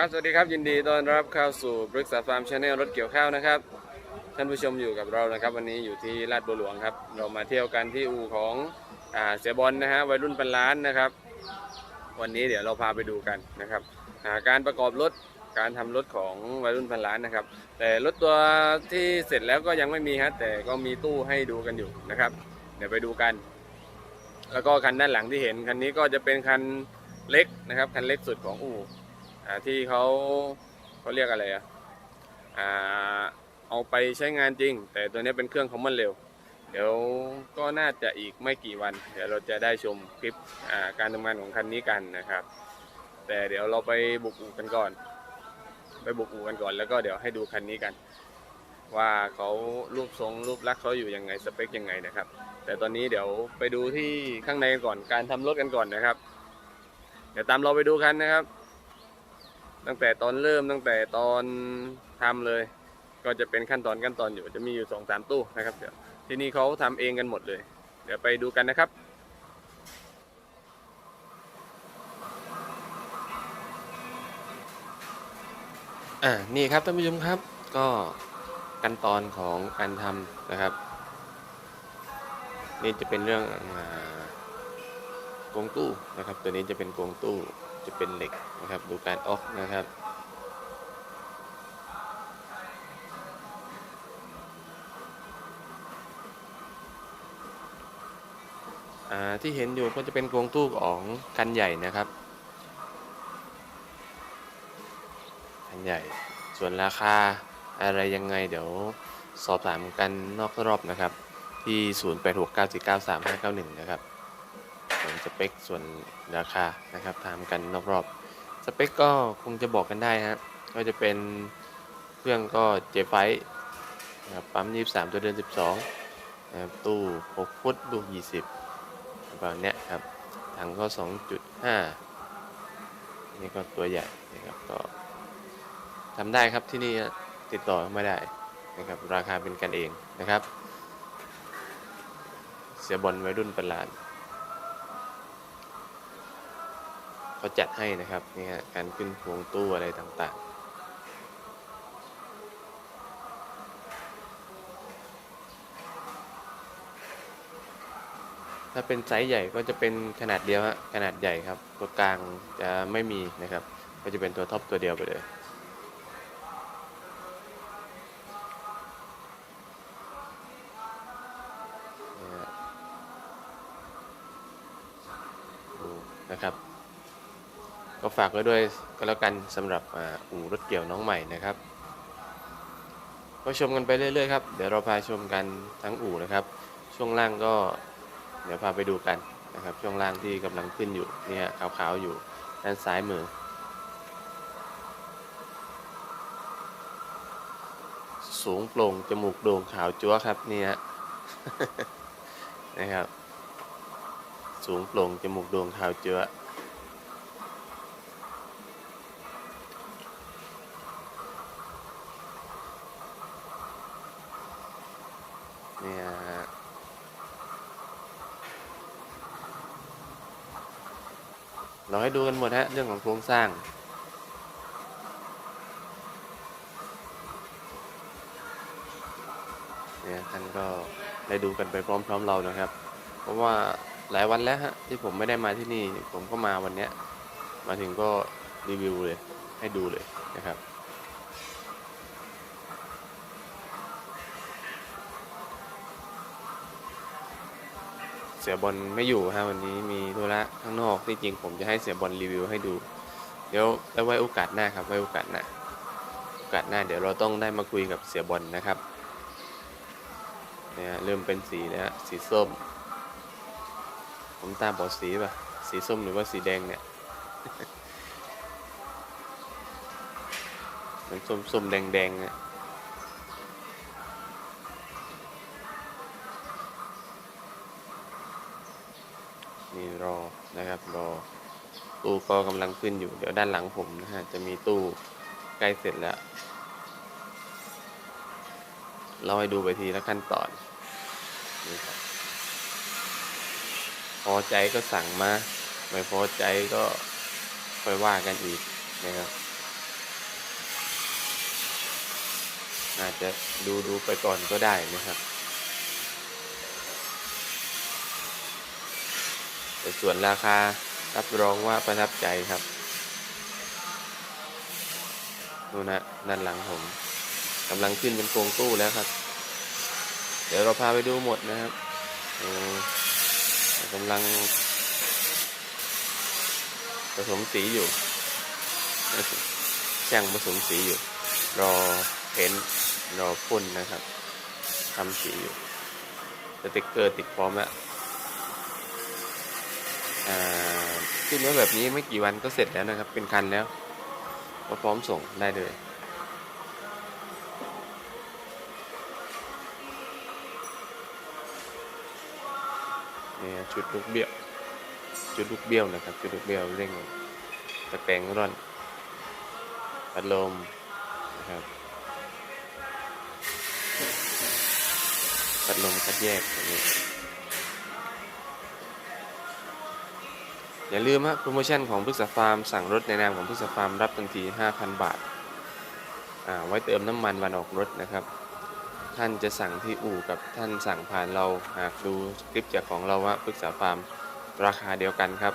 ครับสวัสดีครับยินดีต้อนรับเข้าสู่บริษัทฟาร์มชาแนลรถเกี่ยวข้าวนะครับ ท่านผู้ชมอยู่กับเรานะครับ วันนี้อยู่ที่ลาดบัวหลวงครับ เรามาเที่ยวกันที่อู่ของอ่าเสียบอลนะฮะวัยรุ่นพันล้านนะครับ วันนี้เดี๋ยวเราพาไปดูกันนะครับอ่าการประกอบรถการทำรถของวัยรุ่นพันล้านนะครับ แต่รถตัวที่เสร็จแล้วก็ยังไม่มีฮะแต่ก็มีตู้ให้ดูกันอยู่นะครับ เดี๋ยวไปดูกัน แล้วก็คันด้านหลังที่เห็นคันนี้ก็จะเป็นคันเล็กนะครับคันเล็กสุดของอู่ ที่เขาเขาเรียกอะไรอะอ่าเอาไปใช้งานจริง แต่ตัวนี้เป็นเครื่องของมันเร็ว เดี๋ยวก็น่าจะอีกไม่กี่วัน เดี๋ยวเราจะได้ชมคลิปอ่าการทำงานของคันนี้กันนะครับ แต่เดี๋ยวเราไปบุกอู่กันก่อน ไปบุกอู่กันก่อน แล้วก็เดี๋ยวให้ดูคันนี้กัน ว่าเขารูปทรงรูปลักษณ์เขาอยู่ยังไงสเปคยังไงนะครับ แต่ตอนนี้เดี๋ยวไปดูที่ข้างในกันก่อนการทำรถกันก่อนนะครับ เดี๋ยวตามเราไปดูกันนะครับ ตั้งแต่ตอนเริ่มตั้งแต่ตอนทำเลย ก็จะเป็นขั้นตอนขั้นตอนอยู่จะมีอยู่สองสามตู้นะครับเดี๋ยวที่นี่เขาทำเองกันหมดเลย เดี๋ยวไปดูกันนะครับอ่านี่ครับท่านผู้ชมครับก็ขั้นตอนของการทำนะครับ นี่จะเป็นเรื่องอกรงตู้นะครับ ตัวนี้จะเป็นกรงตู้ จะเป็นเหล็กนะครับ ดูการออกนะครับอ่าที่เห็นอยู่ก็จะเป็นกรงตู้ของคันใหญ่นะครับคันใหญ่ ส่วนราคาอะไรยังไงเดี๋ยวสอบถามกันนอกรอบนะครับ ที่ 0869493591 นะครับ วนสเปค ส่วนราคานะครับถามกันรอบๆสเปคก็คงจะบอกกันได้ฮะก็จะเป็นเครื่องก็เจไฟนะครับปั๊ม 23 ตัวเดิน12นะครับตู้ 6 ฟุตลูก 20ประมาณเนี้ยครับถังก็ 2.5 นี่ก็ตัวใหญ่นะครับก็ทำได้ครับที่นี่ติดต่อไม่ได้นะครับราคาเป็นกันเองนะครับ เสียบอลวัยรุ่นเป็นล้าน เขาจัดให้นะครับนี่ฮะการขึ้นพวงตู้อะไรต่างๆ ถ้าเป็นไซส์ใหญ่ก็จะเป็นขนาดเดียวฮะขนาดใหญ่ครับ ตัวกลางจะไม่มีนะครับ ก็จะเป็นตัวท็อปตัวเดียวไปเลย ฝากไว้ด้วยก็แล้วกันสำหรับอ,อู่รถเกี่ยวน้องใหม่นะครับก็ชมกันไปเรื่อยๆครับเดี๋ยวเราพาชมกันทั้งอู่นะครับ ช่วงล่างก็เดี๋ยวพาไปดูกันนะครับ ช่วงล่างที่กำลังขึ้นอยู่เนี่ยขาวๆอยู่ด้านซ้ายมือ สูงโปร่งจมูกโด่งขาวจั๊วครับเนี่ยนะครับ สูงโปร่งจมูกโด่งขาวเจือเนี่ยฮะ เราให้ดูกันหมดฮะเรื่องของโครงสร้าง เนี่ยท่านก็ได้ดูกันไปพร้อมๆเรานะครับ เพราะว่าหลายวันแล้วฮะที่ผมไม่ได้มาที่นี่ผมก็มาวันเนี้ยมาถึงก็รีวิวเลยให้ดูเลยนะครับ สียบอลไม่อยู่ฮะวันนี้มีธุระข้างนอกที่จริงผมจะให้เสียบอลรีวิวให้ดู เดี๋ยวไว้โอกาสหน้าครับไว้โอกาสหน้าโอกาสหน้าเดี๋ยวเราต้องได้มาคุยกับเสียบอลนะครับเนี่ยเริ่มเป็นสีแล้วฮะสีส้ม ผมตาบอดสีป่ะสีส้มหรือว่าสีแดงเนี่ยมันส้มส้มแดงแดงๆเนี่ นะครับรอตู้ก็กำลังขึ้นอยู่เดี๋ยวด้านหลังผมนะฮะจะมีตู้ใกล้เสร็จแล้ว เราไปดูไปทีละขั้นตอนนี่ครับพอใจก็สั่งมาไม่พอใจก็ค่อยว่ากันอีกนะครับอาจจะดูดูไปก่อนก็ได้นะครับ แต่ส่วนราคารับรองว่าประทับใจครับดูนะด้านหลังผมกำลังขึ้นเป็นโครงตู้แล้วครับ เดี๋ยวเราพาไปดูหมดนะครับกำลังผสมสีอยู่ช่างผสมสีอยู่ รอเพ้นรอพ่นนะครับทำสีอยู่สติกเกอร์ติดพร้อมแล้วอ่า ขึ้นมาแบบนี้ไม่กี่วันก็เสร็จแล้วนะครับ เป็นคันแล้ว ก็พร้อมส่งได้เลยนี่ชุดลูกเบี้ยวชุดลูกเบี้ยวนะครับชุดลูกเบี้ยวเร่งตะแกรงร่อนพัดลมนะครับพัดลมคัดแยกแบบนี้ อย่าลืมฮะโปรโมชั่นของพฤกษฟาร์มสั่งรถในนามของพฤกษฟาร์มรับทันที 5,000 บาทอ่าไว้เติมน้ำมันวันออกรถนะครับ ท่านจะสั่งที่อู่กับท่านสั่งผ่านเราหากดูคลิปจากของเราว่าปรึกษฟาร์มราคาเดียวกันครับ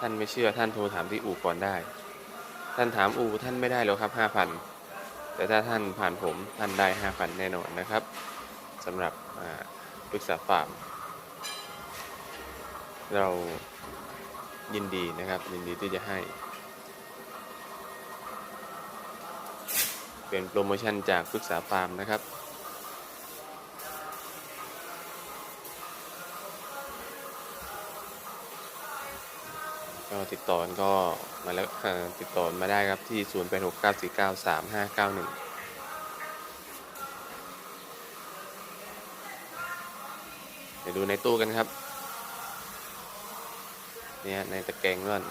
ท่านไม่เชื่อท่านโทรถามที่อู่ก่อนได้ ท่านถามอู่ท่านไม่ได้หรอกครับ 5,000 แต่ถ้าท่านผ่านผมท่านได้ 5,000 แน่นอนนะครับสำหรับอ่าปรึกษฟาร์มเรา ยินดีนะครับ ยินดีที่จะให้ เป็นโปรโมชั่นจากปรึกษาฟาร์มนะครับก็ติดต่อก็มาแล้วติดต่อมาได้ครับที่ 0 8 6 9 4 9 3 5 9 1 เดี๋ยวดูในตู้กันครับ เนี่ยในตะแกรงร่อน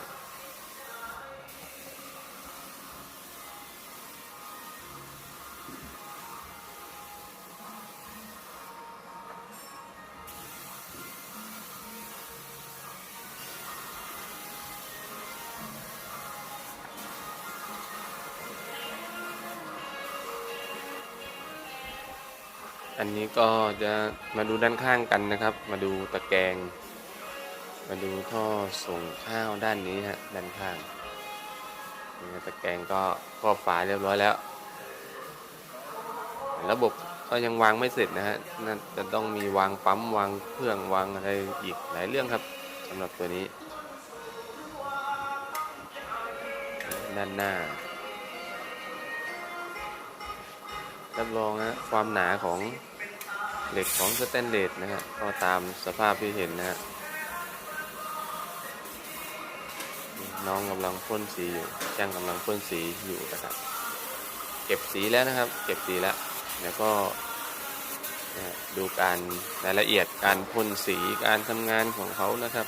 อันนี้ก็จะมาดูด้านข้างกันนะครับ มาดูตะแกรง มาดูท่อส่งข้าวด้านนี้ฮะด้านข้างนี่ตะแกรงก็ครอบฝาเรียบร้อยแล้ว ระบบก็ยังวางไม่เสร็จนะฮะน่าจะต้องมีวางปั๊มวางเครื่องวางอะไรอีกหลายเรื่องครับสำหรับตัวนี้ ด้านหน้ารับรองนะความหนาของเหล็กของสแตนเลสนะฮะก็ตามสภาพที่เห็นนะฮะ น้องกำลังพ่นสีอยู่ช่างกำลังพ่นสีอยู่นะครับ เก็บสีแล้วนะครับ เก็บสีแล้วแล้วก็ดูการรายละเอียดการพ่นสีการทำงานของเขานะครับ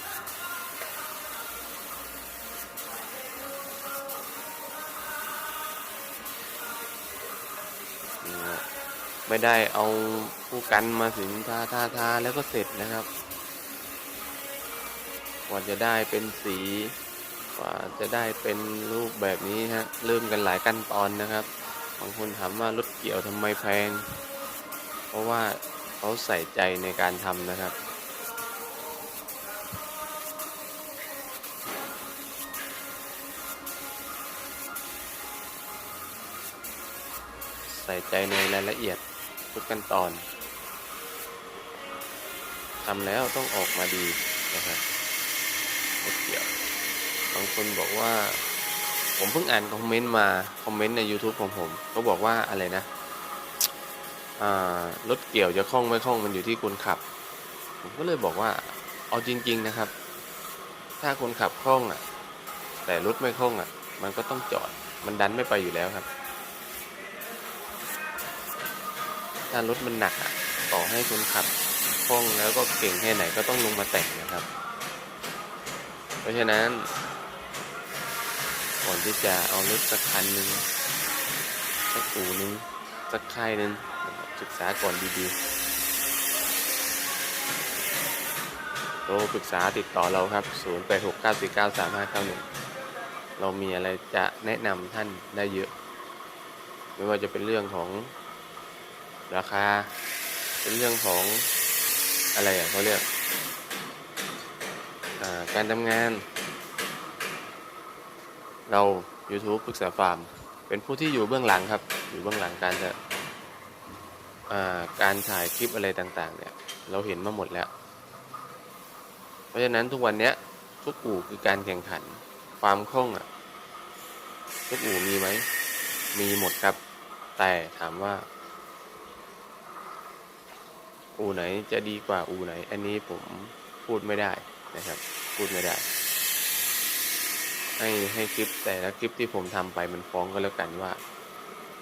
ไม่ได้เอาผู้กันมาถึงทาทาทาแล้วก็เสร็จนะครับกว่าจะได้เป็นสี กว่าจะได้เป็นรูปแบบนี้ฮะเริ่มกันหลายขั้นตอนนะครับบางคนถามว่ารถเกี่ยวทำไมแพง เพราะว่าเขาใส่ใจในการทำนะครับใส่ใจในรายละเอียดทุกขั้นตอนทำแล้วต้องออกมาดีนะครับรถเกี่ยว บางคนบอกว่า ผมเพิ่งอ่านคอมเมนต์มา คอมเมนต์ใน YouTube ของผมเขาบอกว่าอะไรนะรถเกี่ยวจะคล่องไม่คล่องมันอยู่ที่คนขับ ผมก็เลยบอกว่า เอาจริง ๆนะครับ ถ้าคนขับคล่องอะ แต่รถไม่คล่องอะ มันก็ต้องจอด มันดันไม่ไปอยู่แล้วครับ ถ้ารถมันหนักอะ ต่อให้คนขับคล่องแล้วก็เก่งแค่ไหนก็ต้องลงมาแต่งนะครับ เพราะฉะนั้น ก่อนที่จะเอารถสักคันหนึ่งสักอู่หนึ่งสักค่ายหนึ่งนะครับศึกษาก่อนดีๆโทรปรึกษาติดต่อเราครับ 0869493591 เรามีอะไรจะแนะนำท่านได้เยอะ ไม่ว่าจะเป็นเรื่องของราคา เป็นเรื่องของอะไรอะเขาเรียกการทำงาน เรา YouTube ปรึกษาฟาร์ม เป็นผู้ที่อยู่เบื้องหลังครับ อยู่เบื้องหลังการจะการถ่ายคลิปอะไรต่างๆ เนี่ย เราเห็นมาหมดแล้ว เพราะฉะนั้นทุกวันเนี้ยทุกอู่คือการแข่งขัน ความคล่องอะ ทุกอู่มีไหม มีหมดครับ แต่ถามว่า อู่ไหนจะดีกว่าอู่ไหน อันนี้ผมพูดไม่ได้นะครับ พูดไม่ได้ ให้ให้คลิปแต่ละคลิปที่ผมทำไปมันฟ้องก็แล้วกันว่า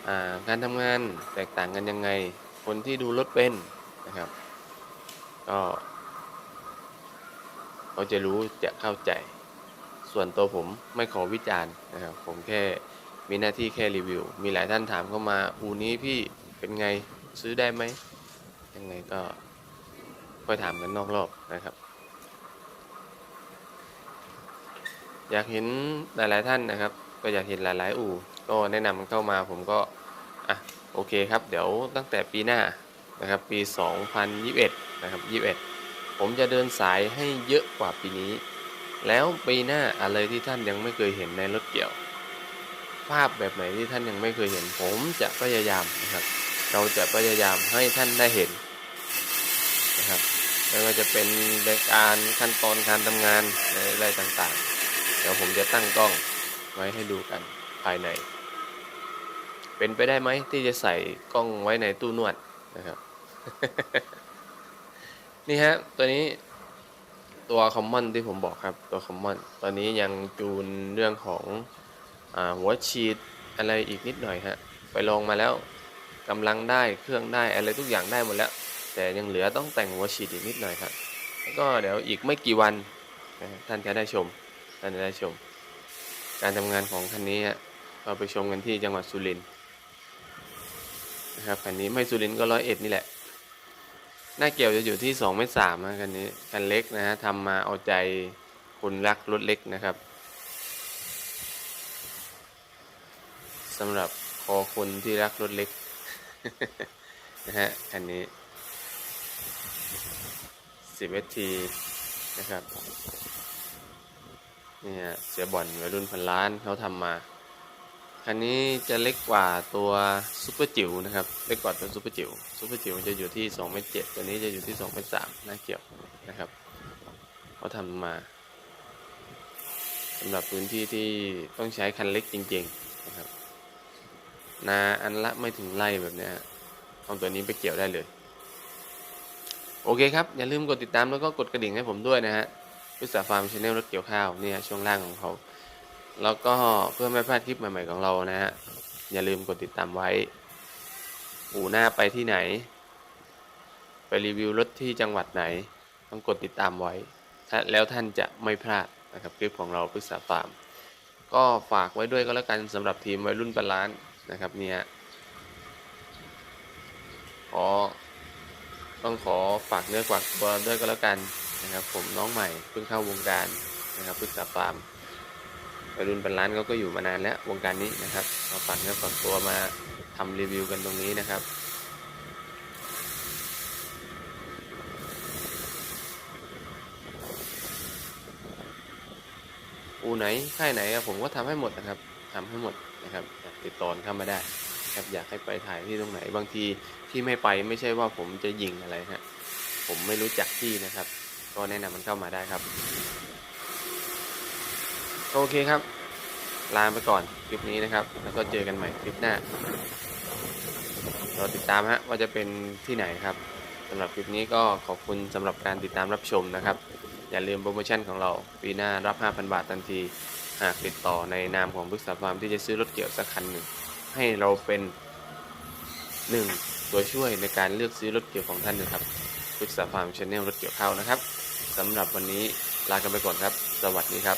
อ่าการทำงานแตกต่างกันยังไง คนที่ดูรถเป็นนะครับ ก็เขาจะรู้จะเข้าใจ ส่วนตัวผมไม่ขอวิจารณ์นะครับ ผมแค่มีหน้าที่แค่รีวิว มีหลายท่านถามเข้ามาอูนี้พี่เป็นไงซื้อได้ไหมยังไงก็ค่อยถามกันนอกรอบนะครับ อยากเห็นหลาย ๆ ท่านนะครับ ก็อยากเห็นหลาย ๆ อู่ก็แนะนำเข้ามาผมก็อะโอเคครับ เดี๋ยวตั้งแต่ปีหน้านะครับ ปี 2021 นะครับ 21 ผมจะเดินสายให้เยอะกว่าปีนี้ แล้วปีหน้าอะไรที่ท่านยังไม่เคยเห็นในรถเกี่ยว ภาพแบบไหนที่ท่านยังไม่เคยเห็น ผมจะพยายามนะครับ เราจะพยายามให้ท่านได้เห็นนะครับไม่ว่าจะเป็นในการขั้นตอนการทำงานอะไรต่างๆ เดี๋ยวผมจะตั้งกล้องไว้ให้ดูกันภายใน เป็นไปได้ไหมที่จะใส่กล้องไว้ในตู้นวดนะครับ นี่ฮะ ตัวนี้ตัวคอมมอนที่ผมบอกครับตัวคอมมอนตอนนี้ยังจูนเรื่องของอหัวฉีดอะไรอีกนิดหน่อยฮะ ไปลองมาแล้วกำลังได้เครื่องได้อะไรทุกอย่างได้หมดแล้ว แต่ยังเหลือต้องแต่งหัวฉีดอีกนิดหน่อยครับ แล้วก็เดี๋ยวอีกไม่กี่วันท่านจะได้ชม ท่านจะได้ชม การทำงานของคันนี้เราไปชมกันที่จังหวัดสุรินทร์นะครับคันนี้ไม่สุรินทร์ก็ร้อยเอ็ดนี่แหละ หน้าเกี่ยวจะอยู่ที่2ไม่สามนะคันนี้คันเล็กนะฮะทำมาเอาใจคนรักรถเล็กนะครับสำหรับคอคนที่รักรถเล็กนะฮะคันนี้ 10 ST นะครับ นี่ฮะเสียบ่อนวัยรุ่นพันล้านเขาทำมา คันนี้จะเล็กกว่าตัวซุปเปอร์จิ๋วนะครับ เล็กกว่าตัวซุปเปอร์จิ๋วซุปเปอร์จิ๋วจะอยู่ที่2เมตร7ตัวนี้จะอยู่ที่2เมตร3หน้าเกี่ยวนะครับเขาทำมาสำหรับพื้นที่ที่ต้องใช้คันเล็กจริงๆนะครับนาอันละไม่ถึงไร่แบบนี้เอาตัวนี้ไปเกี่ยวได้เลย โอเคครับ อย่าลืมกดติดตามแล้วก็กดกระดิ่งให้ผมด้วยนะฮะ พิษาฟาร์มชาแนลรถเกี่ยวข้าวเนี่ยช่วงล่างของเขา แล้วก็เพื่อไม่พลาดคลิปใหม่ๆของเรานะฮะอย่าลืมกดติดตามไว้ อู่หน้าไปที่ไหน ไปรีวิวรถที่จังหวัดไหน ต้องกดติดตามไว้ แล้วท่านจะไม่พลาดนะครับคลิปของเราปรึกษาฟาร์ม ก็ฝากไว้ด้วยก็แล้วกันสำหรับทีมวัยรุ่นปลาล้านนะครับเนี่ยขอต้องขอฝากเนื้อฝากตัวด้วยก็แล้วกัน นะครับ ผมน้องใหม่เพิ่งเข้าวงการนะครับปรึกษาฟาร์มวัยรุ่นเปลาล้านเขาก็อยู่มานานแล้ววงการนี้นะครับเราฝากเนื้อฝากตัวมาทำรีวิวกันตรงนี้นะครับอูไหนค่ายไหนผมก็ทำให้หมดนะครับทำให้หมดนะครับอยากติดต่อเข้ามาได้ครับอยากให้ไปถ่ายที่ตรงไหนบางทีที่ไม่ไปไม่ใช่ว่าผมจะยิงอะไรฮะผมไม่รู้จักที่นะครับ ก็แนะนำมันเข้ามาได้ครับโอเคครับ ลาไปก่อนคลิปนี้นะครับ แล้วก็เจอกันใหม่คลิปหน้ารอติดตามฮะว่าจะเป็นที่ไหนครับสำหรับคลิปนี้ก็ขอบคุณสำหรับการติดตามรับชมนะครับ อย่าลืมโปรโมชั่นของเราปีหน้ารับ 5,000 บาททันที หากติดต่อในนามของบริษัทฟาร์มที่จะซื้อรถเกี่ยวสักคันหนึ่ง ให้เราเป็นหนึ่งตัวช่วยในการเลือกซื้อรถเกี่ยวของท่านนะครับบริษัทฟาร์มชาแนลรถเกี่ยวข้าวนะครับ สำหรับวันนี้ลากันไปก่อนครับ สวัสดีครับ